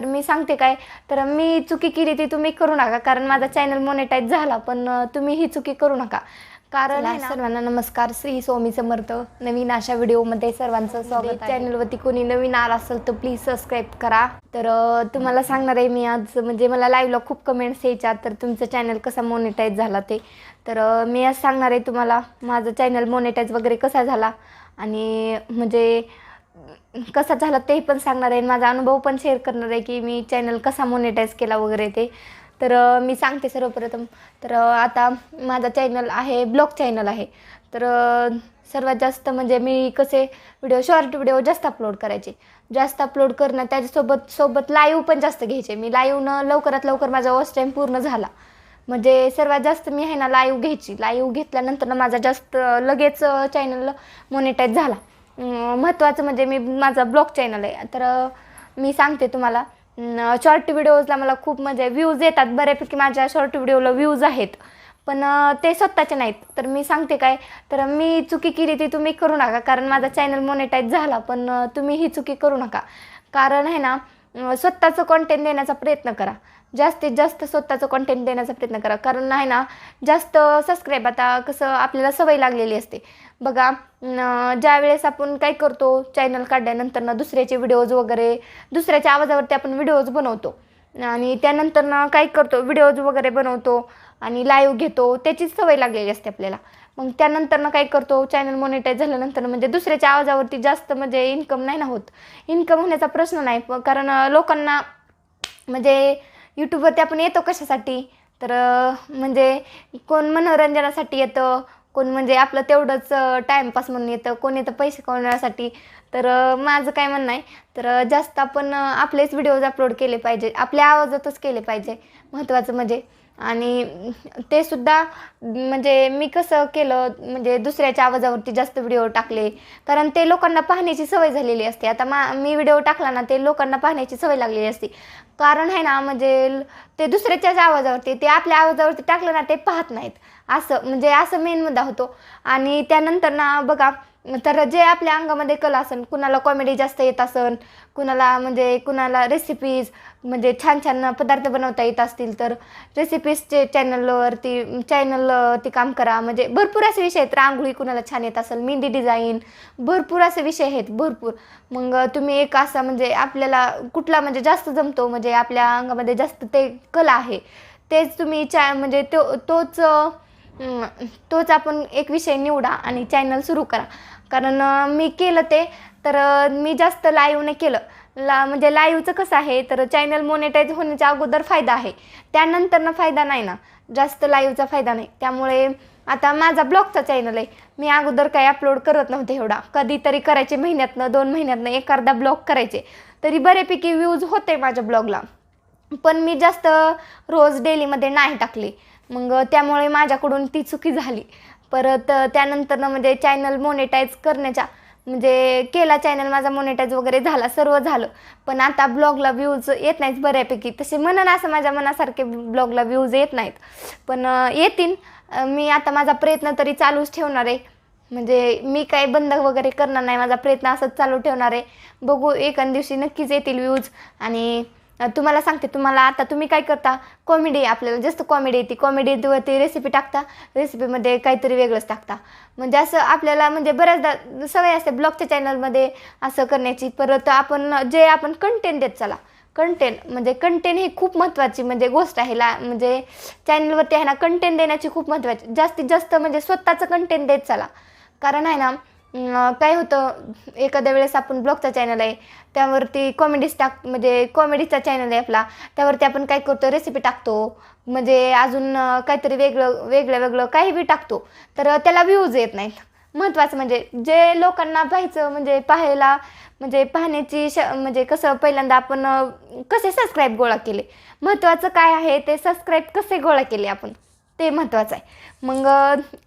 तर मी सांगते काय तर मी चुकी केली ती तुम्ही करू नका कारण माझा चॅनल मोनेटाईज झाला पण तुम्ही ही चुकी करू नका. कारण सर्वांना नमस्कार. श्री स्वामी समर्थ नवीन अशा व्हिडिओमध्ये सर्वांचं स्वागत चॅनलवरती कोणी नवीन आला असेल तर प्लीज सबस्क्राईब करा. तर तुम्हाला सांगणार आहे मी आज म्हणजे मला लाईव्हला खूप कमेंट्स यायच्या तर तुमचं चॅनल कसा मोनेटाईज झाला ते. तर मी आज सांगणार आहे तुम्हाला माझं चॅनल मोनेटाईज वगैरे कसा झाला आणि म्हणजे कसा झाला ते पण सांगणार आहे. माझा अनुभव पण शेअर करणार आहे की मी चॅनल कसा मोनिटाईज केला वगैरे ते. तर मी सांगते सर्वप्रथम. तर आता माझा चॅनल आहे ब्लॉग चॅनल आहे. तर सर्वात जास्त म्हणजे मी कसे व्हिडिओ शॉर्ट व्हिडिओ जास्त अपलोड करायचे. जास्त अपलोड करणं त्याच्यासोबत सोबत लाईव्ह पण जास्त घ्यायचे. मी लाईव्हनं लवकरात लवकर माझा वॉच टाईम पूर्ण झाला. म्हणजे सर्वात जास्त मी आहे ना लाईव्ह घ्यायची. लाईव्ह घेतल्यानंतर माझा जास्त लगेच चॅनल मोनेटाईज झाला. महत्त्वाचं म्हणजे मी माझा ब्लॉग चॅनल आहे. तर मी सांगते तुम्हाला शॉर्ट व्हिडिओजला मला खूप म्हणजे व्ह्यूज येतात. बऱ्यापैकी माझ्या शॉर्ट व्हिडिओला व्ह्यूज आहेत. पण ते स्वतःचे नाहीत. तर मी सांगते काय? तर मी चुकी केली ती तुम्ही करू नका कारण माझा चॅनल मोनेटाईज झाला पण तुम्ही ही चुकी करू नका. कारण आहे ना स्वतःचं कॉन्टेंट देण्याचा प्रयत्न करा. जास्तीत जास्त स्वतःचं कॉन्टेंट देण्याचा प्रयत्न करा. कारण आहे ना जास्त सबस्क्राईब आता कसं आपल्याला सवय लागलेली असते. बघा ज्यावेळेस आपण काय करतो चॅनल काढल्यानंतर ना दुसऱ्याचे व्हिडिओज वगैरे दुसऱ्याच्या आवाजावरती आपण व्हिडिओज बनवतो. आणि त्यानंतर ना काय करतो व्हिडिओज वगैरे बनवतो आणि लाईव्ह घेतो त्याचीच सवय लागलेली असते आपल्याला. मग त्यानंतर ना काय करतो चॅनल मोनिटाईज झाल्यानंतर म्हणजे दुसऱ्याच्या आवाजावरती जास्त म्हणजे इन्कम नाही ना होत. इन्कम होण्याचा प्रश्न नाही प- कारण लोकांना म्हणजे यूट्यूबवरती आपण येतो कशासाठी? तर म्हणजे कोण मनोरंजनासाठी येतं कोण म्हणजे आपलं तेवढंच टाईमपास म्हणून येतं कोण येतं पैसे कमवण्यासाठी. तर माझं काय म्हणणं आहे तर जास्त आपण आपलेच व्हिडिओज अपलोड केले पाहिजे आपल्या आवाजातच केले पाहिजे महत्त्वाचं म्हणजे. आणि ते सुद्धा म्हणजे मी कसं केलं म्हणजे दुसऱ्याच्या आवाजावरती जास्त व्हिडिओ टाकले. कारण ते लोकांना पाहण्याची सवय झालेली असते. आता मा मी व्हिडिओ टाकला ना ते लोकांना पाहण्याची सवय लागलेली असते. कारण आहे ना म्हणजे ल- ते दुसऱ्याच्याच आवाजावरती ते आपल्या आवाजावरती टाकलं ना ते पाहत नाहीत. असं म्हणजे असं मेन मुद्दा होतो. आणि त्यानंतर ना बघा तर जे आपल्या अंगामध्ये कला असन कुणाला कॉमेडी जास्त येत असन कुणाला म्हणजे कुणाला रेसिपीज म्हणजे छान छान पदार्थ बनवता येत असतील तर रेसिपीजचे चॅनलवरती चॅनलवरती काम करा. म्हणजे भरपूर असे विषय आहेत. रांगोळी कुणाला छान येत असेल मेहंदी डिझाईन भरपूर असे विषय आहेत भरपूर. मग तुम्ही एक असा म्हणजे आपल्याला कुठला म्हणजे जास्त जमतो म्हणजे आपल्या अंगामध्ये जास्त ते कला आहे तेच तुम्ही चॅ म्हणजे तो तोच तोच आपण एक विषय निवडा आणि चॅनल सुरू करा. कारण मी केलं ते तर मी जास्त लाईव्हने केलं. ला म्हणजे लाईव्हचं कसं आहे तर चॅनल मोनेटाईज होण्याच्या अगोदर फायदा आहे. त्यानंतर ना फायदा नाही ना. जास्त लाईव्हचा फायदा नाही. त्यामुळे आता माझा ब्लॉगचा चॅनल आहे. मी अगोदर काही अपलोड करत नव्हते एवढा. कधीतरी करायचे महिन्यातनं दोन महिन्यातनं एक अर्धा ब्लॉग करायचे. तरी बऱ्यापैकी व्ह्यूज होते माझ्या ब्लॉगला पण मी जास्त रोज डेलीमध्ये नाही टाकले. मग त्यामुळे माझ्याकडून ती चुकी झाली. परत त्यानंतरनं म्हणजे चॅनल मोनेटाईज करण्याच्या म्हणजे केला चॅनल माझा मोनेटाईज वगैरे झाला सर्व झालं. पण आता ब्लॉगला व्ह्यूज येत नाहीत बऱ्यापैकी. तसे म्हणून असं माझ्या मनासारखे ब्लॉगला व्ह्यूज येत नाहीत. पण येतील मी आता माझा प्रयत्न तरी चालूच ठेवणार आहे. म्हणजे मी काही बंद वगैरे करणार नाही. माझा प्रयत्न असंच चालू ठेवणार आहे. बघू एका दिवशी नक्कीच येतील व्ह्यूज आणि तुम्हाला सांगते तुम्हाला आता तुम्ही काय करता? कॉमेडी आपल्याला जास्त कॉमेडी येते. कॉमेडीवरती रेसिपी टाकता. रेसिपीमध्ये काहीतरी वेगळंच टाकता. म्हणजे असं आपल्याला म्हणजे बऱ्याचदा सवय असते ब्लॉगच्या चॅनलमध्ये असं करण्याची. परत आपण जे आपण कंटेंट देत चला. कंटेंट म्हणजे कंटेंट ही खूप महत्त्वाची म्हणजे गोष्ट आहे. ला म्हणजे चॅनलवरती आहे ना कंटेंट देण्याची खूप महत्त्वाची. जास्तीत जास्त म्हणजे स्वतःचं कंटेंट देत चला. कारण आहे ना काय होतं एखाद्या वेळेस आपण ब्लॉगचा चॅनल आहे त्यावरती कॉमेडीज टाक म्हणजे कॉमेडीचा चॅनल आहे आपला त्यावरती आपण काय करतो रेसिपी टाकतो म्हणजे अजून काहीतरी वेगळं वेगळं वेगळं काही बी टाकतो तर त्याला व्ह्यूज येत नाहीत. महत्त्वाचं म्हणजे जे लोकांना पाहायचं म्हणजे पाहायला म्हणजे पाहण्याची श म्हणजे कसं पहिल्यांदा आपण कसे सबस्क्राईब गोळा केले? महत्त्वाचं काय आहे ते सबस्क्राईब कसे गोळा केले आपण? ते महत्त्वाचं आहे. मग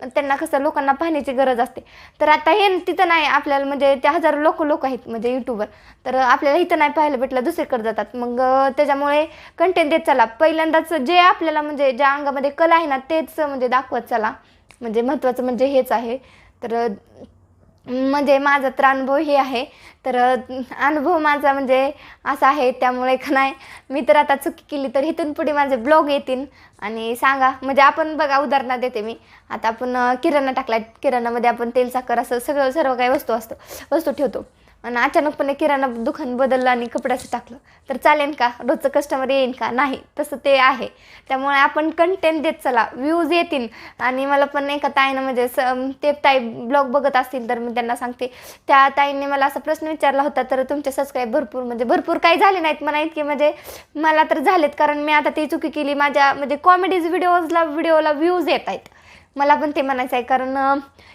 त्यांना कसं लोकांना पाहण्याची गरज असते. तर आता हे तिथं नाही आपल्याला म्हणजे ते हजारो लोक लोक आहेत म्हणजे यूट्यूबवर तर आपल्याला इथं नाही पाहायला भेटलं दुसरीकडे जातात. मग त्याच्यामुळे कंटेंट देत चला. पहिल्यांदाच जे आपल्याला म्हणजे ज्या अंगामध्ये कला आहे ना तेच म्हणजे दाखवत चला. म्हणजे महत्त्वाचं म्हणजे हेच आहे. तर म्हणजे माझा तर अनुभव ही आहे. तर अनुभव माझा म्हणजे असा आहे त्यामुळे का नाही मी तर आता चुकी केली तर इथून पुढे माझे ब्लॉग येतील. आणि सांगा म्हणजे आपण बघा उदाहरणा देते मी. आता आपण किराणा टाकला किराणामध्ये आपण तेल साखर असं सगळं सर्व काही वस्तू असतं वस्तू ठेवतो. आणि अचानकपणे किराणा दुकान बदललं आणि कपड्याचं टाकलं. तर चालेल का? रोजचं कस्टमर येईन का? नाही. तसं ते आहे. त्यामुळे आपण कंटेंट देत चला. व्ह्यूज येतील. आणि मला पण एका ताईनं म्हणजे स ते ताई ब्लॉग बघत असतील तर मी त्यांना सांगते. त्या ताईंनी मला असा प्रश्न विचारला होता तर तुमचे सबस्क्राईब भरपूर म्हणजे भरपूर काही झाले नाहीत म्हणा इतके म्हणजे मला तर झालेत. कारण मी आता ती चुकी केली. माझ्या म्हणजे कॉमेडीज व्हिडिओजला व्हिडिओला व्ह्यूज येत आहेत. मला पण ते म्हणायचं आहे कारण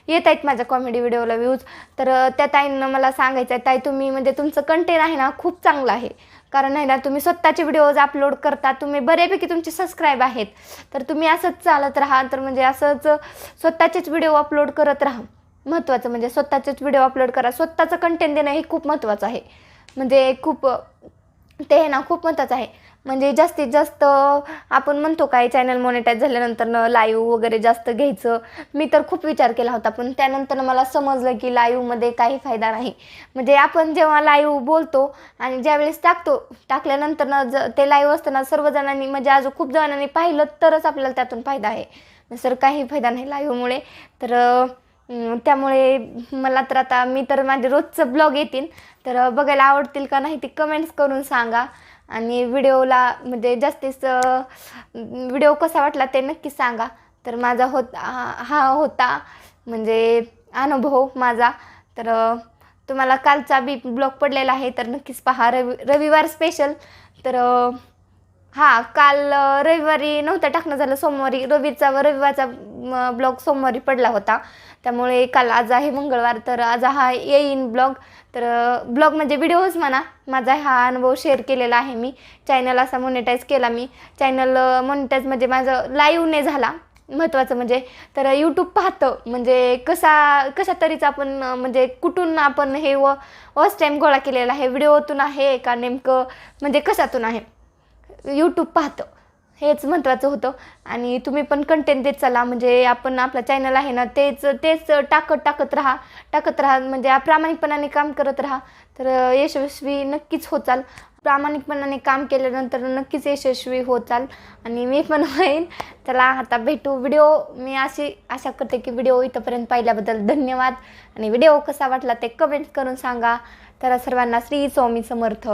येत आहेत माझ्या कॉमेडी व्हिडिओला व्ह्यूज तर त्या ताईंना मला सांगायचं आहे ताई तुम्ही म्हणजे तुमचं कंटेंट आहे ना खूप चांगलं आहे. कारण आहे ना तुम्ही स्वतःचे व्हिडिओज अपलोड करता तुम्ही बऱ्यापैकी तुमचे सबस्क्राईब आहेत. तर तुम्ही असंच चालत राहा तर म्हणजे असंच स्वतःचेच व्हिडिओ अपलोड करत राहा. महत्त्वाचं म्हणजे स्वतःचेच व्हिडिओ अपलोड करा. स्वतःचं कंटेंट देणं हे खूप महत्त्वाचं आहे. म्हणजे खूप ते आहे ना खूप महत्त्वाचं आहे. म्हणजे जास्तीत जास्त आपण म्हणतो काय चॅनल मॉनिटाईज झाल्यानंतर लाईव्ह वगैरे जास्त घ्यायचं. मी तर खूप विचार केला होता पण त्यानंतर मला समजलं की लाईव्हमध्ये काही फायदा नाही. म्हणजे आपण जेव्हा लाईव्ह बोलतो आणि ज्यावेळेस टाकतो टाकल्यानंतर ज ते लाईव्ह असताना सर्वजणांनी म्हणजे आज खूप जणांनी पाहिलं तरच आपल्याला त्यातून फायदा आहे. सर काही फायदा नाही लाईव्हमुळे तर त्यामुळे मला तर आता मी तर माझे रोजचं ब्लॉग येतील. तर बघायला आवडतील का नाही ते कमेंट्स करून सांगा. आणि व्हिडिओला म्हणजे जास्तीच व्हिडिओ कसा वाटला ते नक्की सांगा. तर माझा होत हा हा होता म्हणजे अनुभव माझा. तर तुम्हाला कालचा बी ब्लॉग पडलेला आहे तर नक्कीच पहा. रवि रविवार स्पेशल तर हां काल रविवारी नव्हता टाकणं झालं. सोमवारी रविचा व रविवारचा ब्लॉग सोमवारी पडला होता. त्यामुळे काल आज आहे मंगळवार तर आज हा येईन ब्लॉग तर ब्लॉग म्हणजे व्हिडिओच म्हणा. माझा हा अनुभव शेअर केलेला आहे मी. चॅनल असा मोनिटाईज केला मी. चॅनल मोनिटाईज म्हणजे माझं लाईव्हने झाला. महत्त्वाचं म्हणजे तर यूट्यूब पाहतं. म्हणजे कसा कशा तरीच आपण म्हणजे कुठून आपण हे व फर्स्ट टाईम गोळा केलेला आहे. व्हिडिओतून आहे का नेमकं? म्हणजे कशातून आहे? यूट्यूब पाहतं. हेच महत्त्वाचं होतं. आणि तुम्ही पण कंटेंट देत चला. म्हणजे आपण आपलं चॅनल आहे ना तेच तेच टाकत टाकत राहा. टाकत राहा. म्हणजे प्रामाणिकपणाने काम करत राहा. तर यशस्वी नक्कीच होचाल प्रामाणिकपणाने काम केल्यानंतर नक्कीच यशस्वी होचाल आणि मी पण होईन चला आता भेटू व्हिडिओ मी अशी आशा करते की व्हिडिओ इथंपर्यंत पाहिल्याबद्दल धन्यवाद. आणि व्हिडिओ कसा वाटला ते कमेंट करून सांगा. तर सर्वांना श्री स्वामी समर्थ.